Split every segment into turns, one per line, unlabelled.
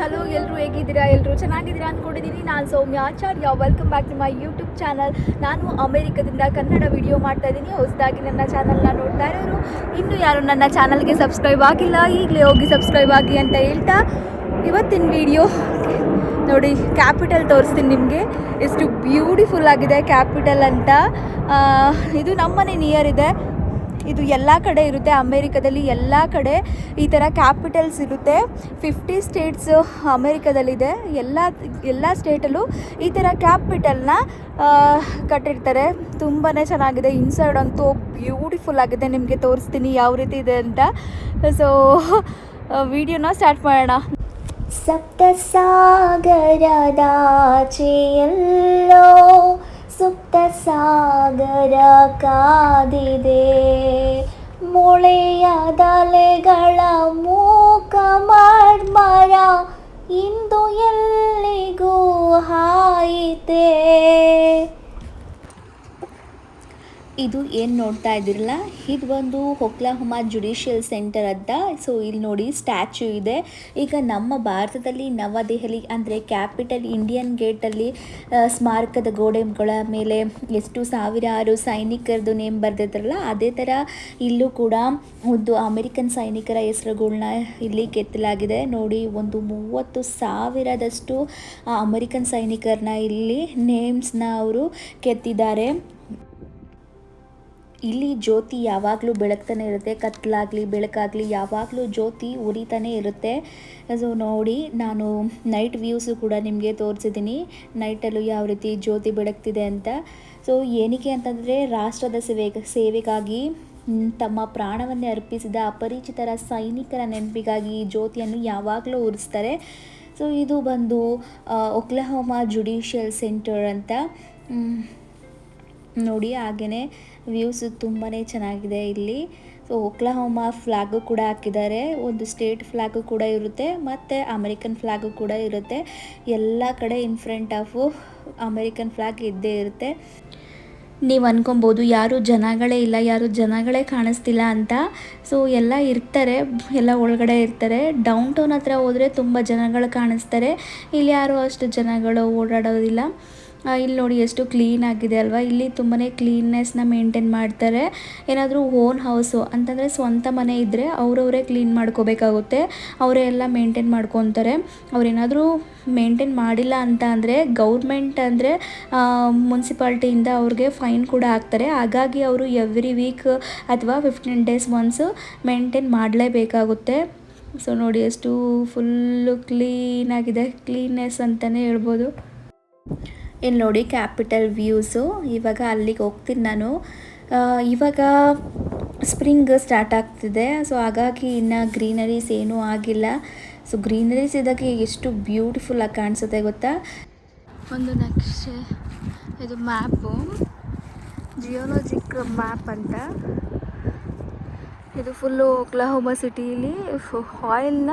Hello ಎಲ್ಲರೂ ಹೇಗಿದ್ದೀರಾ? ಎಲ್ಲರೂ ಚೆನ್ನಾಗಿದ್ದೀರಾ ಅಂದ್ಕೊಂಡಿದ್ದೀನಿ ನಾನು Soumya Acharya. Welcome back to my YouTube channel ನಾನು ಅಮೆರಿಕದಿಂದ ಕನ್ನಡ ವಿಡಿಯೋ ಮಾಡ್ತಾ ಇದ್ದೀನಿ. ಹೊಸದಾಗಿ ನನ್ನ ಚಾನಲ್ನ ನೋಡ್ತಾ ಇರೋರು, ಇನ್ನೂ ಯಾರು ನನ್ನ ಚಾನಲ್ಗೆ ಸಬ್ಸ್ಕ್ರೈಬ್ ಆಗಿಲ್ಲ, ಈಗಲೇ ಹೋಗಿ ಸಬ್ಸ್ಕ್ರೈಬ್ ಆಗಿ ಅಂತ ಹೇಳ್ತಾ ಇವತ್ತಿನ ವಿಡಿಯೋ ನೋಡಿ ಕ್ಯಾಪಿಟಲ್ ತೋರಿಸ್ತೀನಿ ನಿಮಗೆ. ಎಷ್ಟು ಬ್ಯೂಟಿಫುಲ್ ಆಗಿದೆ ಕ್ಯಾಪಿಟಲ್ ಅಂತ. ಇದು ನಮ್ಮನೆ ನಿಯರ್ ಇದೆ. ಇದು ಎಲ್ಲ ಕಡೆ ಇರುತ್ತೆ. ಅಮೇರಿಕದಲ್ಲಿ ಎಲ್ಲ ಕಡೆ ಈ ಥರ ಕ್ಯಾಪಿಟಲ್ಸ್ ಇರುತ್ತೆ. ಫಿಫ್ಟಿ ಸ್ಟೇಟ್ಸ್ ಅಮೇರಿಕಾದಲ್ಲಿದೆ. ಎಲ್ಲ ಎಲ್ಲ ಸ್ಟೇಟಲ್ಲೂ ಈ ಥರ ಕ್ಯಾಪಿಟಲ್ನ ಕಟ್ಟಿರ್ತಾರೆ. ತುಂಬಾ ಚೆನ್ನಾಗಿದೆ. ಇನ್ಸೈಡ್ ಅಂತೂ ಬ್ಯೂಟಿಫುಲ್ ಆಗಿದೆ. ನಿಮಗೆ ತೋರಿಸ್ತೀನಿ ಯಾವ ರೀತಿ ಇದೆ ಅಂತ. ಸೊ ವಿಡಿಯೋನ ಸ್ಟಾರ್ಟ್ ಮಾಡೋಣ.
ಸಪ್ತಸಾಗರದಾಚೆಯಲ್ಲೋ ಸುಪ್ತ ಸಾಗರ ಕಾದಿದೆ. ಮೊಳೆಯದಲೆಗಳ ಮೂಕ ಮರ್ಮರ ಇಂದು ಎಲ್ಲಿಗೂ ಹಾಯಿತೆ.
ಇದು ಏನು ನೋಡ್ತಾ ಇದ್ದೀರಲ್ಲ? ಇದು ಒಂದು ಹೊಕ್ಲಾಹುಮಾ ಜುಡಿಷಿಯಲ್ ಸೆಂಟರ್ ಅಂತ. ಸೊ ಇಲ್ಲಿ ನೋಡಿ ಸ್ಟ್ಯಾಚ್ಯೂ ಇದೆ. ಈಗ ನಮ್ಮ ಭಾರತದಲ್ಲಿ ನವದೆಹಲಿ ಅಂದರೆ ಕ್ಯಾಪಿಟಲ್ ಇಂಡಿಯನ್ ಗೇಟಲ್ಲಿ ಸ್ಮಾರಕದ ಗೋಡೆಗಳ ಮೇಲೆ ಎಷ್ಟು ಸಾವಿರಾರು ಸೈನಿಕರದು ನೇಮ್ ಬರೆದಿದ್ರಲ್ಲ ಅದೇ ಥರ ಇಲ್ಲೂ ಕೂಡ ಒಂದು ಅಮೆರಿಕನ್ ಸೈನಿಕರ ಹೆಸರುಗಳನ್ನ ಇಲ್ಲಿ ಕೆತ್ತಲಾಗಿದೆ. ನೋಡಿ, ಒಂದು ಮೂವತ್ತು ಸಾವಿರದಷ್ಟು ಅಮೆರಿಕನ್ ಸೈನಿಕರನ್ನ ಇಲ್ಲಿ ನೇಮ್ಸ್ನ ಅವರು ಕೆತ್ತಿದ್ದಾರೆ. ಇಲ್ಲಿ ಜ್ಯೋತಿ ಯಾವಾಗಲೂ ಬೆಳಗ್ತಾನೆ ಇರುತ್ತೆ, ಕತ್ಲಾಗಲಿ, ಬೆಳಕಾಗಲಿ, ಯಾವಾಗಲೂ ಜ್ಯೋತಿ ಉರಿತಾನೆ ಇರುತ್ತೆ. ಸೊ ನೋಡಿ, ನಾನು ನೈಟ್ ವ್ಯೂಸು ಕೂಡ ನಿಮಗೆ ತೋರಿಸಿದ್ದೀನಿ ನೈಟಲ್ಲೂ ಯಾವ ರೀತಿ ಜ್ಯೋತಿ ಬೆಳಗ್ತಿದೆ ಅಂತ. ಸೊ ಏನಕ್ಕೆ ಅಂತಂದರೆ, ರಾಷ್ಟ್ರದ ಸೇವೆ, ಸೇವೆಗಾಗಿ ತಮ್ಮ ಪ್ರಾಣವನ್ನೇ ಅರ್ಪಿಸಿದ ಅಪರಿಚಿತರ ಸೈನಿಕರ ನೆನಪಿಗಾಗಿ ಜ್ಯೋತಿಯನ್ನು ಯಾವಾಗಲೂ ಉರಿಸ್ತಾರೆ. ಸೊ ಇದು ಬಂದು ಒಕ್ಲಹೋಮಾ ಜುಡಿಷಿಯಲ್ ಸೆಂಟರ್ ಅಂತ. ನೋಡಿ ಹಾಗೇ ವ್ಯೂಸ್ ತುಂಬಾ ಚೆನ್ನಾಗಿದೆ ಇಲ್ಲಿ. ಸೊ ಓಕ್ಲಹೋಮ ಫ್ಲಾಗು ಕೂಡ ಹಾಕಿದ್ದಾರೆ. ಒಂದು ಸ್ಟೇಟ್ ಫ್ಲಾಗು ಕೂಡ ಇರುತ್ತೆ, ಮತ್ತು ಅಮೆರಿಕನ್ ಫ್ಲಾಗು ಕೂಡ ಇರುತ್ತೆ. ಎಲ್ಲ ಕಡೆ in front of American flag ಇದ್ದೇ ಇರುತ್ತೆ. ನೀವು ಅನ್ಕೊಬೋದು, ಯಾರು ಜನಗಳೇ ಇಲ್ಲ, ಯಾರು ಜನಗಳೇ ಕಾಣಿಸ್ತಿಲ್ಲ ಅಂತ. ಸೊ ಎಲ್ಲ ಇರ್ತಾರೆ, ಎಲ್ಲ ಒಳಗಡೆ ಇರ್ತಾರೆ. ಡೌನ್ ಟೌನ್ ಹತ್ರ ಹೋದರೆ ತುಂಬ ಜನಗಳು ಕಾಣಿಸ್ತಾರೆ. ಇಲ್ಲಿ ಯಾರು ಅಷ್ಟು ಜನಗಳು ಓಡಾಡೋದಿಲ್ಲ. ಇಲ್ಲಿ ನೋಡಿ ಎಷ್ಟು ಕ್ಲೀನ್ ಆಗಿದೆ ಅಲ್ವಾ? ಇಲ್ಲಿ ತುಂಬಾ ಕ್ಲೀನ್ನೆಸ್ನ ಮೇಂಟೈನ್ ಮಾಡ್ತಾರೆ. ಏನಾದರೂ ಓನ್ ಹೌಸು ಅಂತಂದರೆ ಸ್ವಂತ ಮನೆ ಇದ್ದರೆ ಅವರವರೇ ಕ್ಲೀನ್ ಮಾಡ್ಕೋಬೇಕಾಗುತ್ತೆ. ಅವರೇ ಎಲ್ಲ ಮೇಂಟೈನ್ ಮಾಡ್ಕೊತಾರೆ. ಅವ್ರೇನಾದರೂ ಮೇಂಟೈನ್ ಮಾಡಿಲ್ಲ ಅಂತ ಅಂದರೆ ಗೌರ್ಮೆಂಟ್ ಅಂದರೆ ಮುನ್ಸಿಪಾಲ್ಟಿಯಿಂದ ಅವ್ರಿಗೆ ಫೈನ್ ಕೂಡ ಹಾಕ್ತಾರೆ. ಹಾಗಾಗಿ ಅವರು ಎವ್ರಿ ವೀಕ್ ಅಥವಾ ಫಿಫ್ಟೀನ್ ಡೇಸ್ ಒನ್ಸು ಮೇಂಟೈನ್ ಮಾಡಲೇಬೇಕಾಗುತ್ತೆ. ಸೊ ನೋಡಿ ಎಷ್ಟು ಫುಲ್ಲು ಕ್ಲೀನಾಗಿದೆ ಕ್ಲೀನ್ನೆಸ್ ಅಂತಲೇ ಹೇಳ್ಬೋದು. ಇಲ್ಲಿ ನೋಡಿ ಕ್ಯಾಪಿಟಲ್ ವ್ಯೂಸು. ಇವಾಗ ಅಲ್ಲಿಗೆ ಹೋಗ್ತೀನಿ ನಾನು. ಇವಾಗ ಸ್ಪ್ರಿಂಗ್ ಸ್ಟಾರ್ಟ್ ಆಗ್ತಿದೆ. ಸೊ, ಹಾಗಾಗಿ ಇನ್ನು ಗ್ರೀನರೀಸ್ ಏನೂ ಆಗಿಲ್ಲ. ಸೊ, ಗ್ರೀನರೀಸ್ ಇದ್ದಾಗ ಎಷ್ಟು ಬ್ಯೂಟಿಫುಲ್ಲಾಗಿ ಕಾಣಿಸುತ್ತೆ ಗೊತ್ತಾ?
ಒಂದು ನಕ್ಷೆ, ಇದು ಮ್ಯಾಪು. ಜಿಯೋಲಜಿಕ್ ಮ್ಯಾಪ್ ಅಂತ. ಇದು ಫುಲ್ಲು ಒಕ್ಲಹೋಮಾ ಸಿಟಿಲಿ ಆಯಿಲ್ನ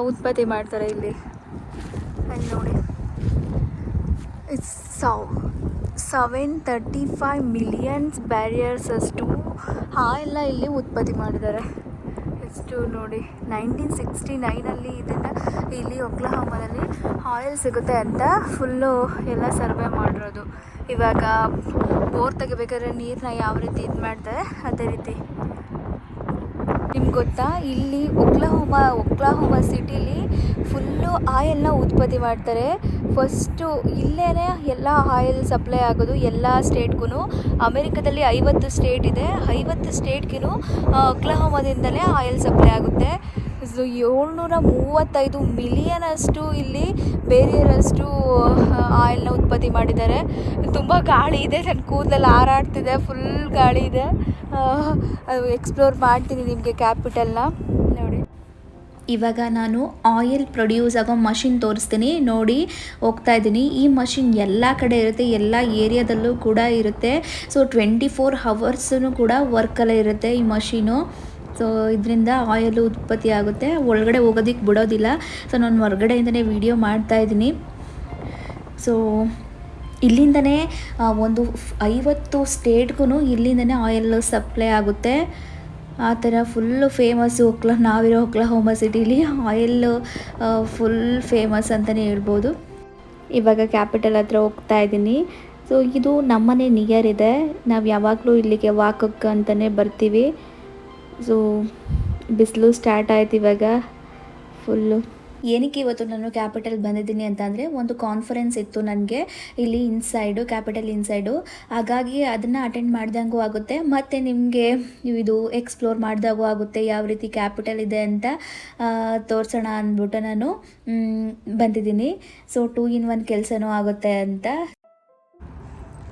ಉತ್ಪತ್ತಿ ಮಾಡ್ತಾರೆ ಇಲ್ಲಿ. ಅಲ್ಲಿ ನೋಡಿ. Seven thirty five millions barriers ಅಷ್ಟು ಎಲ್ಲ ಇಲ್ಲಿ ಉತ್ಪತ್ತಿ ಮಾಡಿದ್ದಾರೆ. ಎಷ್ಟು ನೋಡಿ ನೈನ್ಟೀನ್ ಸಿಕ್ಸ್ಟಿ ನೈನಲ್ಲಿ ಇದನ್ನು ಇಲ್ಲಿ ಒಕ್ಲಹಾಮದಲ್ಲಿ ಆಯಿಲ್ ಸಿಗುತ್ತೆ ಅಂತ ಫುಲ್ಲು ಎಲ್ಲ ಸರ್ವೆ ಮಾಡಿರೋದು. ಇವಾಗ ಬೋರ್ ತೆಗಿಬೇಕಾದ್ರೆ ನೀರನ್ನ ಯಾವ ರೀತಿ ಇದು ಮಾಡ್ತಾರೆ? ಅದೇ ರೀತಿ. ನಿಮ್ಗೆ ಗೊತ್ತಾ? ಇಲ್ಲಿ ಒಕ್ಲಹೋಮ ಒಕ್ಲಹೋಮ ಸಿಟಿಲಿ ಫುಲ್ಲು ಆಯಿಲ್ನ ಉತ್ಪತ್ತಿ ಮಾಡ್ತಾರೆ. ಫಸ್ಟು ಇಲ್ಲೇ ಎಲ್ಲ ಆಯಿಲ್ ಸಪ್ಲೈ ಆಗೋದು ಎಲ್ಲ ಸ್ಟೇಟ್ಗೂ ಅಮೆರಿಕದಲ್ಲಿ ಐವತ್ತು ಸ್ಟೇಟ್ ಇದೆ. ಐವತ್ತು ಸ್ಟೇಟ್ಗೂ ಒಕ್ಲಹೋಮದಿಂದಲೇ ಆಯಿಲ್ ಸಪ್ಲೈ ಆಗುತ್ತೆ. ಸೊ ಏಳ್ನೂರ ಮೂವತ್ತೈದು ಮಿಲಿಯನ್ ಅಷ್ಟು ಇಲ್ಲಿ ಬೇರೆಯರಷ್ಟು ಆಯಿಲ್ನ ಉತ್ಪತ್ತಿ ಮಾಡಿದ್ದಾರೆ. ತುಂಬ ಗಾಳಿ ಇದೆ ನನ್ನ ಕೂದಲಲ್ಲಿ ಹಾರಾಡ್ತಿದೆ, ಫುಲ್ ಗಾಳಿ ಇದೆ. ಅದು ಎಕ್ಸ್ಪ್ಲೋರ್ ಮಾಡ್ತೀನಿ ನಿಮಗೆ ಕ್ಯಾಪಿಟಲ್ನ ನೋಡಿ.
ಇವಾಗ ನಾನು ಆಯಿಲ್ ಪ್ರೊಡ್ಯೂಸ್ ಆಗೋ ಮಷಿನ್ ತೋರಿಸ್ತೀನಿ. ನೋಡಿ, ಹೋಗ್ತಾ ಇದ್ದೀನಿ. ಈ ಮಷಿನ್ ಎಲ್ಲ ಕಡೆ ಇರುತ್ತೆ, ಎಲ್ಲ ಏರಿಯಾದಲ್ಲೂ ಕೂಡ ಇರುತ್ತೆ. ಸೊ, ಟ್ವೆಂಟಿ ಫೋರ್ ಹವರ್ಸೂ ಕೂಡ ವರ್ಕಲ್ಲೇ ಇರುತ್ತೆ ಈ ಮಷೀನು. ಸೊ ಇದರಿಂದ ಆಯಿಲು ಉತ್ಪತ್ತಿ ಆಗುತ್ತೆ. ಒಳಗಡೆ ಹೋಗೋದಕ್ಕೆ ಬಿಡೋದಿಲ್ಲ. ಸೊ ನಾನು ಹೊರಗಡೆಯಿಂದನೇ ವಿಡಿಯೋ ಮಾಡ್ತಾ ಇದ್ದೀನಿ. ಸೊ ಇಲ್ಲಿಂದನೇ ಒಂದು ಐವತ್ತು ಸ್ಟೇಟ್ಗೂ ಇಲ್ಲಿಂದನೇ ಆಯಿಲ್ ಸಪ್ಲೈ ಆಗುತ್ತೆ. ಆ ಥರ ಫುಲ್ಲು ಫೇಮಸ್ಸು ಒಕ್ಲ ನಾವಿರೋ ಒಕ್ಲಹೋಮ ಸಿಟಿಲಿ ಆಯಿಲ್ ಫುಲ್ ಫೇಮಸ್ ಅಂತಲೇ ಹೇಳ್ಬೋದು. ಇವಾಗ ಕ್ಯಾಪಿಟಲ್ ಹತ್ರ ಹೋಗ್ತಾ ಇದ್ದೀನಿ. ಸೊ ಇದು ನಮ್ಮನೆ ನಿಯರ್ ಇದೆ. ನಾವು ಯಾವಾಗಲೂ ಇಲ್ಲಿಗೆ ವಾಕಕ್ಕೆ ಅಂತಲೇ ಬರ್ತೀವಿ. ಸೊ ಬಿಸಿಲು ಸ್ಟಾರ್ಟ್ ಆಯ್ತು ಇವಾಗ ಫುಲ್ಲು ಏನಕ್ಕೆ ಇವತ್ತು ನಾನು ಕ್ಯಾಪಿಟಲ್ ಬಂದಿದ್ದೀನಿ ಅಂತಂದರೆ ಒಂದು ಕಾನ್ಫರೆನ್ಸ್ ಇತ್ತು ನನಗೆ. ಇಲ್ಲಿ ಇನ್ಸೈಡು ಕ್ಯಾಪಿಟಲ್ ಇನ್ಸೈಡು ಹಾಗಾಗಿ ಅದನ್ನು ಅಟೆಂಡ್ ಮಾಡ್ದಂಗೂ ಆಗುತ್ತೆ. ಮತ್ತು ನಿಮಗೆ ಇದು ಎಕ್ಸ್ಪ್ಲೋರ್ ಮಾಡಿದಾಗೂ ಆಗುತ್ತೆ ಯಾವ ರೀತಿ ಕ್ಯಾಪಿಟಲ್ ಇದೆ ಅಂತ ತೋರಿಸೋಣ ಅಂದ್ಬಿಟ್ಟು ನಾನು ಬಂದಿದ್ದೀನಿ. ಸೊ ಟೂ ಇನ್ ಒನ್ ಕೆಲಸನೂ ಆಗುತ್ತೆ ಅಂತ.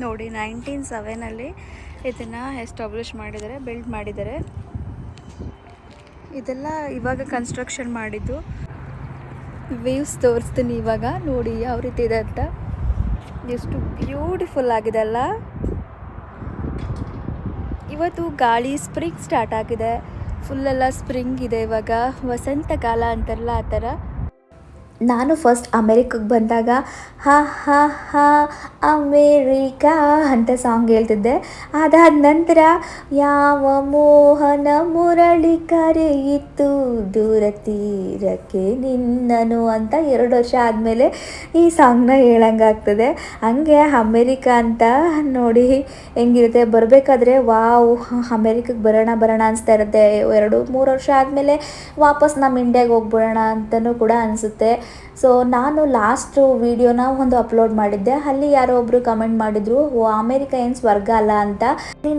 ನೋಡಿ ನೈನ್ಟೀನ್ ಸೆವೆನಲ್ಲಿ ಇದನ್ನು ಎಸ್ಟಾಬ್ಲಿಷ್ ಮಾಡಿದ್ದಾರೆ ಬಿಲ್ಡ್ ಮಾಡಿದ್ದಾರೆ. ಇದೆಲ್ಲ ಇವಾಗ ಕನ್ಸ್ಟ್ರಕ್ಷನ್ ಮಾಡಿದ್ದು. ವೇವ್ಸ್ ತೋರಿಸ್ತೀನಿ ಇವಾಗ, ನೋಡಿ ಯಾವ ರೀತಿ ಇದೆ ಅಂತ. ಎಷ್ಟು ಬ್ಯೂಟಿಫುಲ್ ಆಗಿದೆ ಅಲ್ಲ. ಇವತ್ತು ಗಾಳಿ ಸ್ಪ್ರಿಂಗ್ ಸ್ಟಾರ್ಟ್ ಆಗಿದೆ. ಫುಲ್ಲೆಲ್ಲ ಸ್ಪ್ರಿಂಗ್ ಇದೆ ಇವಾಗ. ವಸಂತ ಕಾಲ ಅಂತಾರಲ್ಲ ಆ ಥರ.
ನಾನು ಫಸ್ಟ್ ಅಮೇರಿಕಕ್ಕೆ ಬಂದಾಗ, ಹಾ ಹಾ, ಹ, ಅಮೇರಿಕಾ ಅಂತ ಸಾಂಗ್ ಹೇಳ್ತಿದ್ದೆ. ಅದಾದ ನಂತರ, ಯಾವ ಮೋಹನ ಮುರಳಿ ಕರೆಯಿತು, ದೂರ ತೀರಕ್ಕೆ ನಿನ್ನನು ಅಂತ ಎರಡು ವರ್ಷ ಆದಮೇಲೆ ಈ ಸಾಂಗ್ನ ಹೇಳಂಗಾಗ್ತದೆ ಹಂಗೆ ಅಮೇರಿಕಾ ಅಂತ ನೋಡಿ ಹೆಂಗಿರುತ್ತೆ, ಬರಬೇಕಾದ್ರೆ ವಾವ್ ಅಮೇರಿಕಕ್ಕೆ ಬರೋಣ ಬರೋಣ ಅನಿಸ್ತಾ ಇರುತ್ತೆ. ಎರಡು, ಮೂರು ವರ್ಷ ಆದಮೇಲೆ ವಾಪಸ್ ನಮ್ಮ ಇಂಡಿಯಾಗೆ ಹೋಗ್ಬಿಡೋಣ ಅಂತಲೂ ಕೂಡ ಅನಿಸುತ್ತೆ. ಸೊ ನಾನು ಲಾಸ್ಟು ವೀಡಿಯೋನ ಒಂದು ಅಪ್ಲೋಡ್ ಮಾಡಿದ್ದೆ. ಅಲ್ಲಿ ಯಾರೋ ಒಬ್ಬರು ಕಮೆಂಟ್ ಮಾಡಿದರು, ಓ ಅಮೇರಿಕ ಏನ್ಸ್ ಸ್ವರ್ಗ ಅಲ್ಲ ಅಂತ.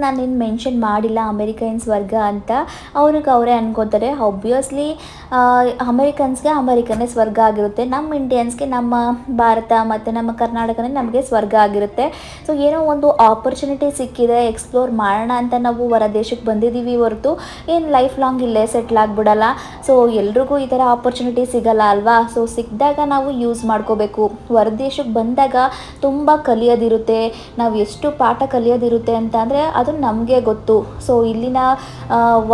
ನಾನು ಏನು ಮೆನ್ಷನ್ ಮಾಡಿಲ್ಲ ಅಮೇರಿಕ ವರ್ಗ ಅಂತ. ಅವ್ರಿಗೆ ಅವರೇ ಅನ್ಕೋತಾರೆ. ಒಬ್ವಿಯಸ್ಲಿ ಅಮೇರಿಕನ್ಸ್ಗೆ ಅಮೇರಿಕನೇ ಸ್ವರ್ಗ ಆಗಿರುತ್ತೆ. ನಮ್ಮ ಇಂಡಿಯನ್ಸ್ಗೆ ನಮ್ಮ ಭಾರತ ಮತ್ತು ನಮ್ಮ ಕರ್ನಾಟಕನೇ ನಮಗೆ ಸ್ವರ್ಗ ಆಗಿರುತ್ತೆ. ಸೊ ಏನೋ ಒಂದು ಆಪರ್ಚುನಿಟಿ ಸಿಕ್ಕಿದೆ. ಎಕ್ಸ್ಪ್ಲೋರ್ ಮಾಡೋಣ ಅಂತ ನಾವು ಹೊರ ದೇಶಕ್ಕೆ ಬಂದಿದ್ದೀವಿ ಹೊರತು. ಏನು ಲೈಫ್ ಲಾಂಗ್ ಇಲ್ಲೇ ಸೆಟ್ಲ್ ಆಗಿಬಿಡಲ್ಲ. ಸೊ ಎಲ್ರಿಗೂ ಈ ಥರ ಆಪರ್ಚುನಿಟಿ ಸಿಗಲ್ಲ ಅಲ್ವಾ? ಸೊ ಸಿಕ್ಕಿದಾಗ ನಾವು ಯೂಸ್ ಮಾಡ್ಕೋಬೇಕು. ಹೊರದೇಶಕ್ಕೆ ಬಂದಾಗ ತುಂಬ ಕಲಿಯೋದಿರುತ್ತೆ. ನಾವು ಎಷ್ಟು ಪಾಠ ಕಲಿಯೋದಿರುತ್ತೆ ಅಂತ ಅಂದರೆ ಅದು ನಮಗೆ ಗೊತ್ತು. ಸೊ ಇಲ್ಲಿನ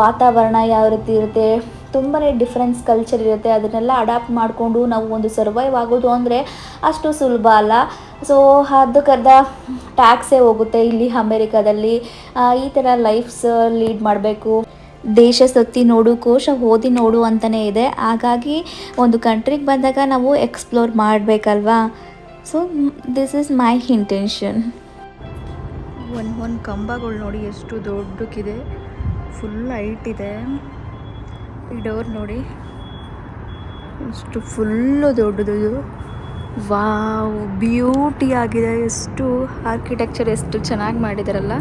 ವಾತಾವರಣ ಯಾವ ರೀತಿ ಇರುತ್ತೆ? ತುಂಬಾ ಡಿಫ್ರೆನ್ಸ್ ಕಲ್ಚರ್ ಇರುತ್ತೆ. ಅದನ್ನೆಲ್ಲ ಅಡಾಪ್ಟ್ ಮಾಡಿಕೊಂಡು ನಾವು ಒಂದು ಸರ್ವೈವ್ ಆಗೋದು ಅಂದರೆ ಅಷ್ಟು ಸುಲಭ ಅಲ್ಲ. ಸೊ ಅದಕ್ಕರ್ಧ ಟ್ಯಾಕ್ಸೇ ಹೋಗುತ್ತೆ. ಇಲ್ಲಿ ಅಮೇರಿಕಾದಲ್ಲಿ ಈ ಥರ ಲೈಫ್ಸ್ ಲೀಡ್ ಮಾಡಬೇಕು. ದೇಶ ಸುತ್ತಿ ನೋಡು, ಕೋಶ ಓದಿ ನೋಡು ಅಂತಲೇ ಇದೆ. ಹಾಗಾಗಿ ಒಂದು ಕಂಟ್ರಿಗೆ ಬಂದಾಗ ನಾವು explore ಮಾಡಬೇಕಲ್ವಾ? So this is my intention
ಒಂದು ಒಂದು ಕಂಬಗಳು ನೋಡಿ ಎಷ್ಟು ದೊಡ್ಡಕ್ಕಿದೆ. ಫುಲ್ ಹೈಟ್ ಇದೆ. ಈ ಡೋರ್ ನೋಡಿ ಎಷ್ಟು ಫುಲ್ಲು ದೊಡ್ಡದು ಇದು. ವಾವ್ ಬ್ಯೂಟಿ ಆಗಿದೆ. ಎಷ್ಟು ಆರ್ಕಿಟೆಕ್ಚರ್ ಎಷ್ಟು ಚೆನ್ನಾಗಿ ಮಾಡಿದಾರಲ್ಲ.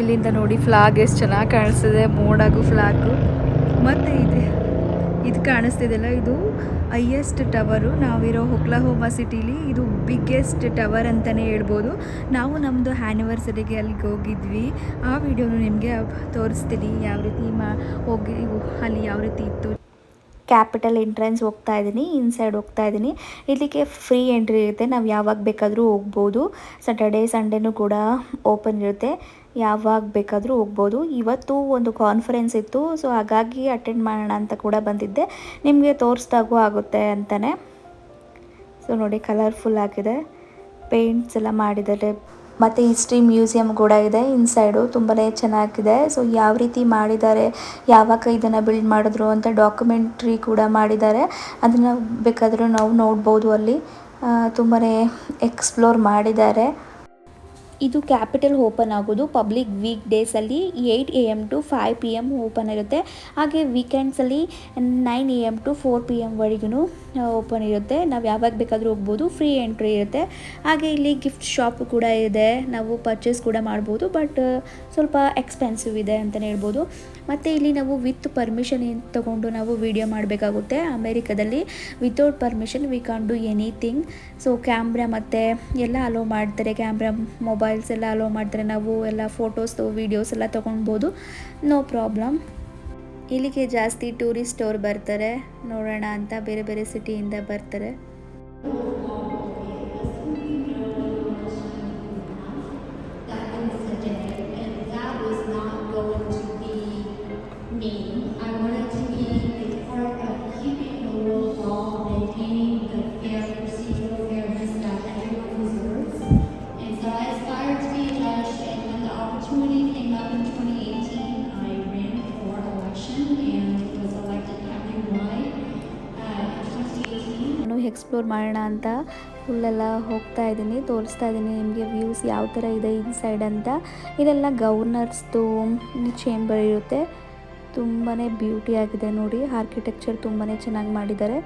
ಇಲ್ಲಿಂದ ನೋಡಿ ಫ್ಲಾಗ್ ಎಷ್ಟು ಚೆನ್ನಾಗಿ ಕಾಣಿಸ್ತಿದೆ, ಮೋಡಾಗು ಫ್ಲಾಗು ಮತ್ತು ಇದೆ, ಇದು ಕಾಣಿಸ್ತಿದೆಯಲ್ಲ, ಇದು ಹೈಯೆಸ್ಟ್ ಟವರು ನಾವಿರೋ ಹೊಕ್ಲಾಹೋಮಾ ಸಿಟಿಲಿ ಇದು ಬಿಗ್ಗೆಸ್ಟ್ ಟವರ್ ಅಂತಲೇ ಹೇಳ್ಬೋದು. ನಾವು ನಮ್ಮದು ಆ್ಯನಿವರ್ಸರಿಗೆ ಅಲ್ಲಿಗೆ ಹೋಗಿದ್ವಿ. ಆ ವಿಡಿಯೋನು ನಿಮಗೆ ತೋರಿಸ್ತೀನಿ, ಯಾವ ರೀತಿ ಮಾ, ಹೋಗಿ, ಅಲ್ಲಿ ಯಾವ ರೀತಿ ಇತ್ತು.
ಕ್ಯಾಪಿಟಲ್ ಎಂಟ್ರೆನ್ಸ್ ಹೋಗ್ತಾ ಇದ್ದೀನಿ ಇನ್ಸೈಡ್ ಹೋಗ್ತಾ ಇದ್ದೀನಿ. ಇಲ್ಲಿಗೆ ಫ್ರೀ ಎಂಟ್ರಿ ಇರುತ್ತೆ, ನಾವು ಯಾವಾಗ ಬೇಕಾದರೂ ಹೋಗ್ಬೋದು. ಸ್ಯಾಟರ್ಡೇ ಸಂಡೇನೂ ಕೂಡ ಓಪನ್ ಇರುತ್ತೆ. ಯಾವಾಗ ಬೇಕಾದರೂ ಹೋಗ್ಬೋದು. ಇವತ್ತು ಒಂದು ಕಾನ್ಫರೆನ್ಸ್ ಇತ್ತು ಸೊ ಹಾಗಾಗಿ ಅಟೆಂಡ್ ಮಾಡೋಣ ಅಂತ ಕೂಡ ಬಂದಿದ್ದೆ. ನಿಮಗೆ ತೋರಿಸ್ದಾಗೂ ಆಗುತ್ತೆ ಅಂತಲೇ ಸೊ ನೋಡಿ ಕಲರ್ಫುಲ್ ಆಗಿದೆ. ಪೇಂಟ್ಸ್ ಎಲ್ಲ ಮಾಡಿದ್ದಾರೆ. ಮತ್ತು ಹಿಸ್ಟ್ರಿ ಮ್ಯೂಸಿಯಂ ಕೂಡ ಇದೆ ಇನ್ಸೈಡು ತುಂಬಾ ಚೆನ್ನಾಗಿದೆ. ಸೊ ಯಾವ ರೀತಿ ಮಾಡಿದ್ದಾರೆ, ಯಾವಾಗ ಇದನ್ನು ಬಿಲ್ಡ್ ಮಾಡಿದ್ರು ಅಂತ ಡಾಕ್ಯುಮೆಂಟ್ರಿ ಕೂಡ ಮಾಡಿದ್ದಾರೆ. ಅದನ್ನು ಬೇಕಾದರೂ ನಾವು ನೋಡ್ಬೋದು ಅಲ್ಲಿ. ತುಂಬಾ ಎಕ್ಸ್ಪ್ಲೋರ್ ಮಾಡಿದ್ದಾರೆ. ಇದು ಕ್ಯಾಪಿಟಲ್ ಓಪನ್ ಆಗೋದು ಪಬ್ಲಿಕ್ ವೀಕ್ ಡೇಸಲ್ಲಿ eight A M to five P M open ಇರುತ್ತೆ. ಹಾಗೆ ವೀಕೆಂಡ್ಸಲ್ಲಿ nine A M to four P ಎಮ್ವರೆಗೂ open ಇರುತ್ತೆ. ನಾವು ಯಾವಾಗ ಬೇಕಾದರೂ ಹೋಗ್ಬೋದು, ಫ್ರೀ ಎಂಟ್ರಿ ಇರುತ್ತೆ. ಹಾಗೆ ಇಲ್ಲಿ ಗಿಫ್ಟ್ ಶಾಪ್ ಕೂಡ ಇದೆ. ನಾವು ಪರ್ಚೇಸ್ ಕೂಡ ಮಾಡ್ಬೋದು, ಬಟ್, ಸ್ವಲ್ಪ ಎಕ್ಸ್ಪೆನ್ಸಿವ್ ಇದೆ ಅಂತಲೇ ಹೇಳ್ಬೋದು. ಮತ್ತು ಇಲ್ಲಿ ನಾವು ವಿತ್ ಪರ್ಮಿಷನ್ ತಗೊಂಡು ನಾವು ವಿಡಿಯೋ ಮಾಡಬೇಕಾಗುತ್ತೆ. ಅಮೇರಿಕಾದಲ್ಲಿ without permission we can't do anything so camera ಮತ್ತು ಎಲ್ಲ ಅಲೋ ಮಾಡ್ತಾರೆ. ಕ್ಯಾಮ್ರಾ ಮೊಬೈಲ್ಸ್ ಎಲ್ಲ ಅಲೋ ಮಾಡ್ತಾರೆ. ನಾವು ಎಲ್ಲ ಫೋಟೋಸ್ ವೀಡಿಯೋಸ್ ಎಲ್ಲ ತೊಗೊಳ್ಬೋದು ನೋ ಪ್ರಾಬ್ಲಮ್ ಇಲ್ಲಿಗೆ ಜಾಸ್ತಿ ಟೂರಿಸ್ಟ್ ಅವ್ರು ಬರ್ತಾರೆ. ನೋಡೋಣ ಅಂತ ಬೇರೆ ಬೇರೆ ಸಿಟಿಯಿಂದ ಬರ್ತಾರೆ.
ನಾನು
ಎಕ್ಸ್ಪ್ಲೋರ್ ಮಾಡೋಣ ಅಂತ ಫುಲ್ಲೆಲ್ಲ ಹೋಗ್ತಾ ಇದ್ದೀನಿ, ತೋರಿಸ್ತಾ ಇದ್ದೀನಿ ನಿಮಗೆ ವ್ಯೂಸ್ ಯಾವ ಥರ ಇದೆ ಇನ್ಸೈಡ್ ಅಂತ. ಇದೆಲ್ಲ ಗವರ್ನರ್ಸ್ದು ಚೇಂಬರ್ ಇರುತ್ತೆ. ತುಂಬಾ ಬ್ಯೂಟಿಯಾಗಿದೆ ನೋಡಿ ಆರ್ಕಿಟೆಕ್ಚರ್ ತುಂಬಾ ಚೆನ್ನಾಗಿ ಮಾಡಿದ್ದಾರೆ.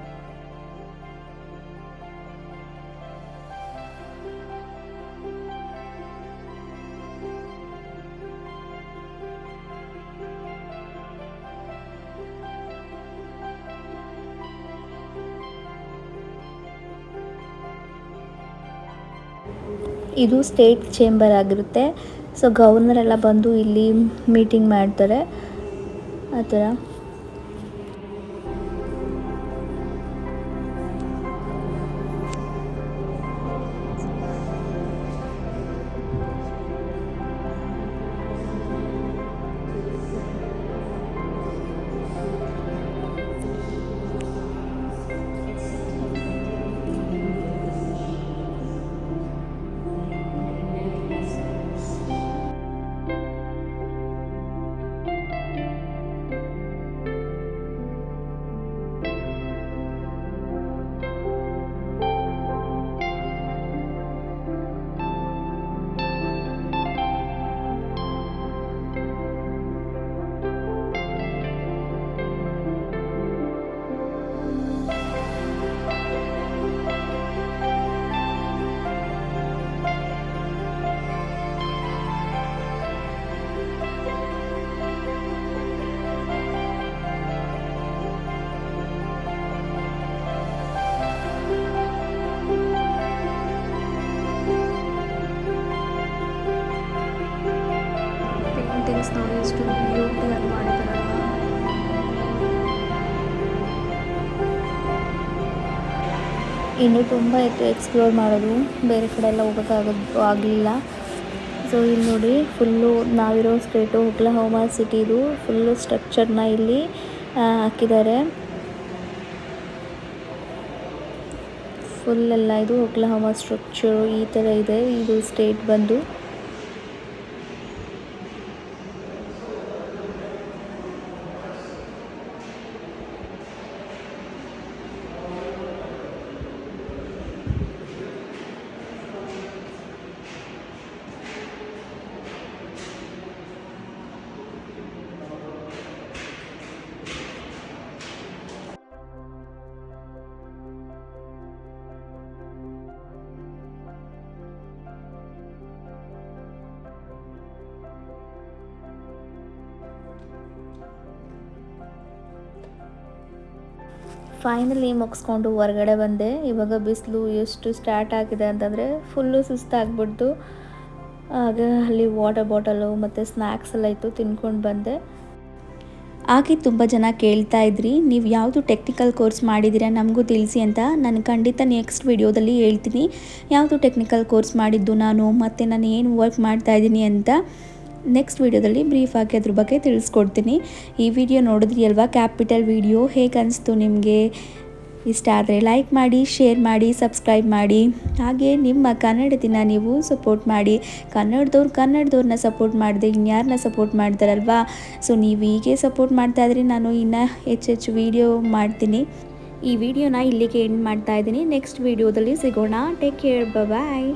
ಇದು ಸ್ಟೇಟ್ ಚೇಂಬರ್ ಆಗಿರುತ್ತೆ. ಸೊ ಗವರ್ನರ್ ಎಲ್ಲ ಬಂದು ಇಲ್ಲಿ ಮೀಟಿಂಗ್ ಮಾಡ್ತಾರೆ. ಆ ಥರ. ಇನ್ನೂ ತುಂಬ ಇತ್ತು ಎಕ್ಸ್ಪ್ಲೋರ್ ಮಾಡೋದು. ಬೇರೆ ಕಡೆ ಎಲ್ಲ ಹೋಗೋಕ್ಕಾಗೋದು ಆಗಲಿಲ್ಲ. ಸೊ ಇಲ್ಲಿ ನೋಡಿ ಫುಲ್ಲು ನಾವಿರೋ ಸ್ಟೇಟು ಒಕ್ಲಹೋಮಾ ಸಿಟಿದು ಫುಲ್ಲು ಸ್ಟ್ರಕ್ಚರ್ನ ಇಲ್ಲಿ ಹಾಕಿದ್ದಾರೆ. ಫುಲ್ ಎಲ್ಲ ಇದು ಒಕ್ಲಹೋಮಾ ಸ್ಟ್ರಕ್ಚರು ಈ ಥರ ಇದೆ. ಇದು ಸ್ಟೇಟ್ ಬಂದು. ಫೈನಲಿ ಮುಗಿಸ್ಕೊಂಡು ಹೊರಗಡೆ ಬಂದೆ. ಇವಾಗ ಬಿಸಿಲು ಎಷ್ಟು ಸ್ಟಾರ್ಟ್ ಆಗಿದೆ ಅಂತಂದರೆ ಫುಲ್ಲು ಸುಸ್ತಾಗ್ಬಿಡ್ತು. ಆಗ ಅಲ್ಲಿ ವಾಟರ್ ಬಾಟಲು ಮತ್ತು ಸ್ನ್ಯಾಕ್ಸ್ ಎಲ್ಲ ಇತ್ತು ತಿನ್ಕೊಂಡು ಬಂದೆ.
ಆಕೆ ತುಂಬ ಜನ ಕೇಳ್ತಾ ಇದ್ರಿ, ನೀವು ಯಾವುದು ಟೆಕ್ನಿಕಲ್ ಕೋರ್ಸ್ ಮಾಡಿದ್ದೀರಾ ನಮಗೂ ತಿಳಿಸಿ ಅಂತ ನಾನು ಖಂಡಿತ ನೆಕ್ಸ್ಟ್ ವಿಡಿಯೋದಲ್ಲಿ ಹೇಳ್ತೀನಿ. ಯಾವುದು ಟೆಕ್ನಿಕಲ್ ಕೋರ್ಸ್ ಮಾಡಿದ್ದು ನಾನು, ಮತ್ತು ನಾನು ಏನು ವರ್ಕ್ ಮಾಡ್ತಾ ಇದ್ದೀನಿ ಅಂತ. ನೆಕ್ಸ್ಟ್ ವೀಡಿಯೋದಲ್ಲಿ ಬ್ರೀಫ್ ಆಗಿ ಅದ್ರ ಬಗ್ಗೆ ತಿಳಿಸ್ಕೊಡ್ತೀನಿ. ಈ ವಿಡಿಯೋ ನೋಡಿದ್ರಿ ಅಲ್ವಾ ಕ್ಯಾಪಿಟಲ್ ವಿಡಿಯೋ ಹೇಗೆ ಅನಿಸ್ತು ನಿಮಗೆ? ಇಷ್ಟ ಆದರೆ ಲೈಕ್ ಮಾಡಿ ಶೇರ್ ಮಾಡಿ ಸಬ್ಸ್ಕ್ರೈಬ್ ಮಾಡಿ. ಹಾಗೆ ನಿಮ್ಮ ಕನ್ನಡದಿನ ನೀವು ಸಪೋರ್ಟ್ ಮಾಡಿ. ಕನ್ನಡದವ್ರು ಕನ್ನಡದವ್ರನ್ನ ಸಪೋರ್ಟ್ ಮಾಡಿದೆ ಇನ್ಯಾರನ್ನ ಸಪೋರ್ಟ್ ಮಾಡ್ತಾರಲ್ವಾ? ಸೊ ನೀವು ಹೀಗೆ ಸಪೋರ್ಟ್ ಮಾಡ್ತಾ ಇದ್ರೆ ನಾನು ಇನ್ನು ಹೆಚ್ಚು ಹೆಚ್ಚು ವೀಡಿಯೋ ಮಾಡ್ತೀನಿ. ಈ ವಿಡಿಯೋನ ಇಲ್ಲಿಗೆ ಎಂಡ್ ಮಾಡ್ತಾ ಇದ್ದೀನಿ. ನೆಕ್ಸ್ಟ್ ವಿಡಿಯೋದಲ್ಲಿ ಸಿಗೋಣ. Take care bye